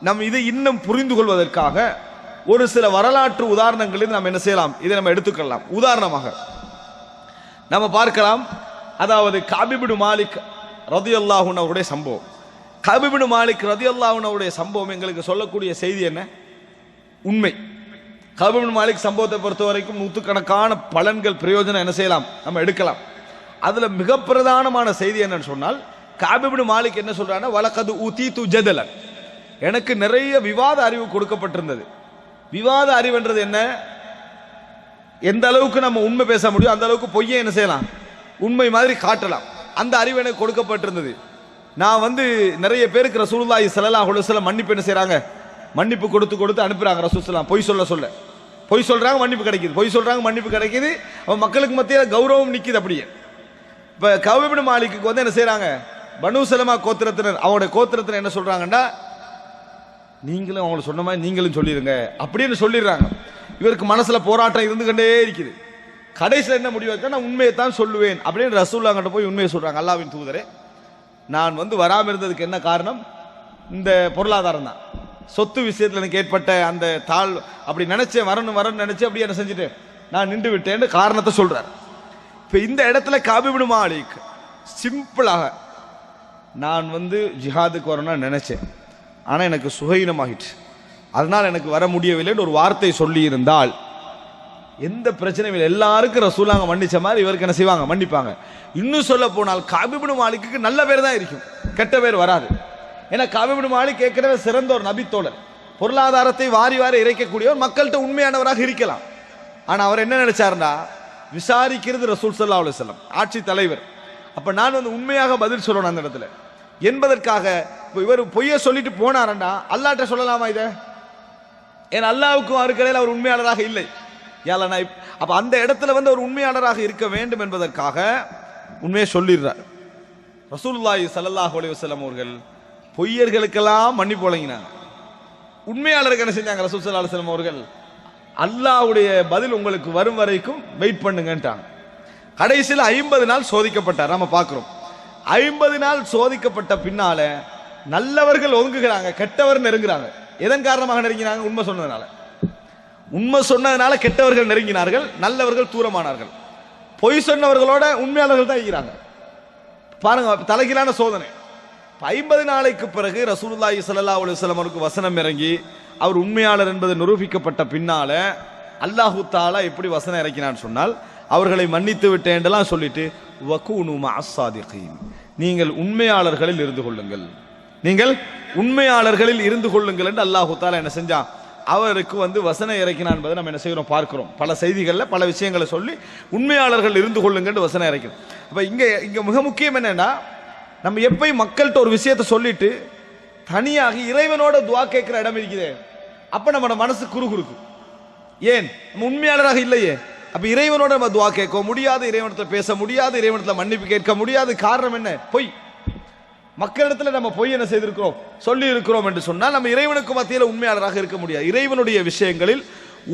நம் இதை இன்னும் புரிந்து கொள்வதற்காக ஒரு சில வரலாற்று உதாரணங்களில் நாம் என்ன செய்யலாம்? இதை நம்ம எடுத்துக்கொள்ளலாம். உதாரணமாக நம்ம பார்க்கலாம். அதாவது காபிபிடு மாலிக் ரதி அல்லாஹூன் அவருடைய சம்பவம். காபிபிடு மாலிக் ரதி அல்லாஹூன் அவருடைய சம்பவம் எங்களுக்கு சொல்லக்கூடிய செய்தி என்ன? உண்மை. காபிபிடு மாலிக் சம்பவத்தை பொறுத்த வரைக்கும் நூற்றுக்கணக்கான பலன்கள் பிரயோஜனம் என்ன செய்யலாம்? நம்ம எடுக்கலாம். அதில் மிக பிரதானமான செய்தி என்னன்னு சொன்னால் காபிபிடு மாலிக் என்ன சொல்றாங்கன்னா வலக்கது ஊதி து ஜதலன். எனக்கு நிறைய விவாத அறிவு கொடுக்கப்பட்டிருந்தது. விவாத அறிவுன்றது என்ன? எந்த அளவுக்கு நம்ம உண்மை பேச முடியும் அந்த அளவுக்கு பொய்யை என்ன செய்யலாம்? உண்மை மாதிரி காட்டலாம். அந்த அறிவு எனக்கு கொடுக்கப்பட்டிருந்தது. நான் வந்து நிறைய பேருக்கு ரசூல்லாய் ஸல்லல்லாஹு அலைஹி மன்னிப்பு என்ன செய்கிறாங்க மன்னிப்பு கொடுத்து கொடுத்து அனுப்புறாங்க ரசூசலாம் பொய் சொல்ல சொல்ல. பொய் சொல்கிறாங்க மன்னிப்பு கிடைக்குது. பொய் சொல்கிறாங்க மன்னிப்பு கிடைக்குது. அவன் மக்களுக்கு மத்தியில் கௌரவம் நிற்கிது அப்படியே. இப்போ கவிபின் மாலிக்கு வந்து என்ன செய்கிறாங்க பனு சலமா கோத்திரத்தினர் அவங்களுடைய கோத்திரத்தினர் என்ன சொல்கிறாங்கன்னா நீங்களும் அவங்கள சொன்ன மாதிரி நீங்களும் சொல்லிடுங்க அப்படின்னு சொல்லிடுறாங்க. இவருக்கு மனசில் போராட்டம் இருந்துகிட்டே இருக்குது. கடைசியில் என்ன முடிவு நான் உண்மையை தான் சொல்லுவேன் அப்படின்னு ரசூல்லாங்கிட்ட போய் உண்மையை சொல்கிறாங்க அல்லாவின் தூதரே. நான் வந்து வராமல் இருந்ததுக்கு என்ன காரணம்? இந்த பொருளாதாரம் தான். சொத்து விஷயத்தில் எனக்கு ஏற்பட்ட அந்த தாழ் அப்படி நினச்சேன் வரணும் வரணும்னு நினச்சி அப்படி என்ன செஞ்சுட்டேன். நான் நின்று விட்டேன்னு காரணத்தை சொல்கிறார் இப்போ இந்த இடத்துல காபிபிடு மாலிக் சிம்பிளாக நான் வந்து ஜிஹாதுக்கு வரணும்னு நினச்சேன். ஆனால் எனக்கு சுகயினமாகிட்டு அதனால் எனக்கு வர முடியவில்லைன்னு ஒரு வார்த்தை சொல்லி இருந்தால் எந்த பிரச்சனையும் இல்லை. எல்லாருக்கும் ரசூலாங்க மன்னிச்ச மாதிரி இவருக்கு என்ன செய்வாங்க? மன்னிப்பாங்க. இன்னும் சொல்ல போனால் காபிபிடு மாலிக்கு நல்ல பேர் தான் இருக்கும். கெட்ட பேர் வராது. ஏன்னா காபிபிடு மாலிக் ஏற்கனவே சிறந்த ஒரு நபித்தோழர். பொருளாதாரத்தை வாரி வாரி இறைக்கக்கூடியவர் மக்கள்கிட்ட உண்மையானவராக இருக்கலாம். ஆனால் அவர் என்ன நினைச்சார்னா விசாரிக்கிறது ரசூல் சல்லா அலுவலம் ஆட்சி தலைவர். அப்போ நான் வந்து உண்மையாக பதில் சொல்லணும் அந்த இடத்துல. என்பதற்காக இப்போ இவர் பொய்ய சொல்லிட்டு போனாரண்டா அல்லாட்ட சொல்லலாமா இதை? ஏன் அல்லாவுக்கும் அவருக்கிடையில் அவர் உண்மையாளராக இல்லை. ஏலனா நான் அப்ப அந்த இடத்துல வந்து அவர் உண்மையாளராக இருக்க வேண்டும் என்பதற்காக உண்மையை சொல்லிடுறார். ரசூல்லாய் சல்லாஹ் அலைஹி வஸல்லம் அவர்கள் பொய்யர்களுக்கெல்லாம் மன்னிப்பு வழங்கினாங்க. உண்மையாளருக்கு என்ன செஞ்சாங்க? ரசூல் சல்லா அலுவலம் அவர்கள் அல்லாஹ்வுடைய பதில் உங்களுக்கு வரும் வரைக்கும் வெயிட் பண்ணுங்கன்ட்டாங்க. கடைசியில் ஐம்பது நாள் சோதிக்கப்பட்டார். நம்ம பார்க்குறோம். ஐம்பது நாள் சோதிக்கப்பட்ட பின்னால நல்லவர்கள் ஒதுங்குகிறாங்க கெட்டவர் நெருங்குறாங்க. எதன் காரணமாக நெருங்கினாங்க? உண்மை சொன்னதுனால. உண்மை சொன்னதுனால கெட்டவர்கள் நெருங்கினார்கள் நல்லவர்கள் தூரமானார்கள். பொய் சொன்னவர்களோட உண்மையாளர்கள் தான் இருக்கிறாங்க. பாருங்க தலைகீழான சோதனை. ஐம்பது நாளைக்கு பிறகு ரசூலுல்லாஹி ஸல்லல்லாஹு அலைஹி அவருக்கு வசனம் இறங்கி அவர் உண்மையாளர் என்பது நிரூபிக்கப்பட்ட பின்னால அல்லாஹு தாலா எப்படி வசனம் இறக்கினான்னு சொன்னால் அவர்களை மன்னித்து விட்டேன்லாம் சொல்லிட்டு வக்கூனுமா மஅஸ்ஸாதிகீன். நீங்கள் உண்மையாளர்களில் இருந்து கொள்ளுங்கள். நீங்கள் உண்மையாளர்களில் இருந்து கொள்ளுங்கள் என்று அல்லாஹு தாலா என்ன செஞ்சான்? அவருக்கு வந்து வசனம் இறக்கினான் என்பதை நம்ம என்ன செய்கிறோம் பார்க்கிறோம். பல செய்திகளில் பல விஷயங்களை சொல்லி உண்மையாளர்கள் இருந்து கொள்ளுங்கன்னு வசனம் இறக்கணும் அப்போ இங்கே இங்கே மிக முக்கியம் என்னன்னா நம்ம எப்பயும் மக்கள்கிட்ட ஒரு விஷயத்தை சொல்லிட்டு தனியாக இறைவனோட துவா கேட்குற இடம் இருக்குது. அப்போ நம்மளோட மனசு குறுகுறுக்கு ஏன்? நம்ம உண்மையாளராக இல்லையே. அப்ப இறைவனோட நம்ம துவா கேட்க. முடியாது இறைவனத்தில் பேச முடியாது இறைவனத்தில் மன்னிப்பு கேட்க முடியாது. காரணம் என்ன? பொய். மக்களிடத்துல நம்ம பொய் என்ன செய்திருக்கிறோம்? சொல்லி இருக்கிறோம் என்று சொன்னால் நம்ம இறைவனுக்கு மத்தியில் உண்மையாளராக இருக்க முடியாது. இறைவனுடைய விஷயங்களில்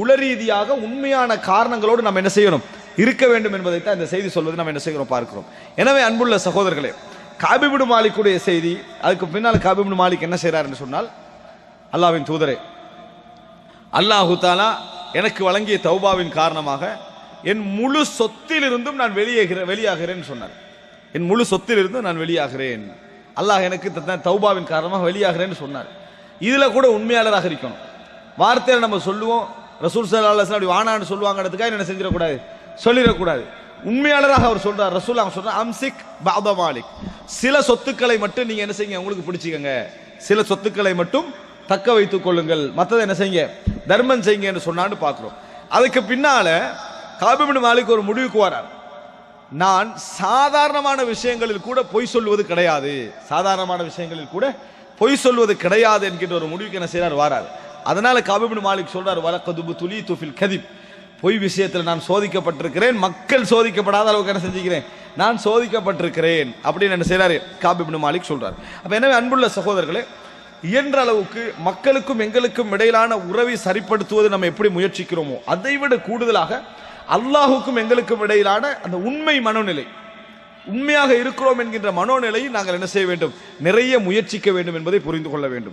உளரீதியாக உண்மையான காரணங்களோடு நம்ம என்ன செய்யணும்? இருக்க வேண்டும் என்பதைத்தான் இந்த செய்தி சொல்வது நம்ம என்ன செய்கிறோம்? பார்க்கிறோம். எனவே அன்புள்ள சகோதரர்களே காபிபிடு மாலிக்குடைய செய்தி அதுக்கு பின்னால் காபிபிடு மாலிக் என்ன செய்றாருன்னு சொன்னால் அல்லாவின் தூதரே அல்லாஹு தாலா எனக்கு வழங்கிய தௌபாவின் காரணமாக என் முழு சொத்திலிருந்தும் நான் வெளியேகிற வெளியாகிறேன் சொன்னார். என் முழு சொத்திலிருந்தும் நான் வெளியாகிறேன். அல்லாஹ் எனக்கு தௌபாவின் காரணமாக வெளியாகிறேன்னு சொன்னார். இதில் கூட உண்மையாளராக இருக்கணும். வார்த்தையில நம்ம சொல்லுவோம் ரசூல் சல்லா அப்படி வானான்னு சொல்லுவாங்கிறதுக்காக என்ன செஞ்சிடக்கூடாது? சொல்லிடக்கூடாது. உண்மையாளராக அவர் சொல்றார் ரசூல் அவங்க சொல்றார் அம்சிக் பாபா மாலிக். சில சொத்துக்களை மட்டும் நீங்க என்ன செய்யுங்க? உங்களுக்கு பிடிச்சிக்கங்க. சில சொத்துக்களை மட்டும் தக்க வைத்துக் கொள்ளுங்கள். மற்றதை என்ன செய்யுங்க? தர்மம் செய்யுங்க என்று சொன்னான்னு பார்க்குறோம். அதுக்கு பின்னால காபிபின் மாலிக் ஒரு முடிவுக்கு வரார். நான் சாதாரணமான விஷயங்களில் கூட பொய் சொல்வது கிடையாது. சாதாரணமான விஷயங்களில் கூட பொய் சொல்வது கிடையாது என்கின்ற ஒரு முடிவுக்கு என்ன செய்கிறார் வாரார். அதனால காபிபின் மாலிக் சொல்றார் வழக்கதுபு துலி துஃபில் கதிப். பொய் விஷயத்தில் நான் சோதிக்கப்பட்டிருக்கிறேன். மக்கள் சோதிக்கப்படாத அளவுக்கு என்ன செஞ்சுக்கிறேன்? நான் சோதிக்கப்பட்டிருக்கிறேன். அப்படின்னு என்ன செய்கிறார் காபிபின் மாலிக் சொல்றார். அப்போ எனவே அன்புள்ள சகோதரர்களே இயன்ற அளவுக்கு மக்களுக்கும் எங்களுக்கும் இடையிலான உறவை சரிப்படுத்துவது நம்ம எப்படி முயற்சிக்கிறோமோ அதைவிட கூடுதலாக அல்லாஹுக்கும் எங்களுக்கும் இடையிலான அந்த உண்மை மனோநிலை உண்மையாக இருக்கிறோம் என்கின்ற மனோநிலையை நாங்கள் என்ன செய்ய வேண்டும்? நிறைய முயற்சிக்க வேண்டும் என்பதை புரிந்து கொள்ள வேண்டும்.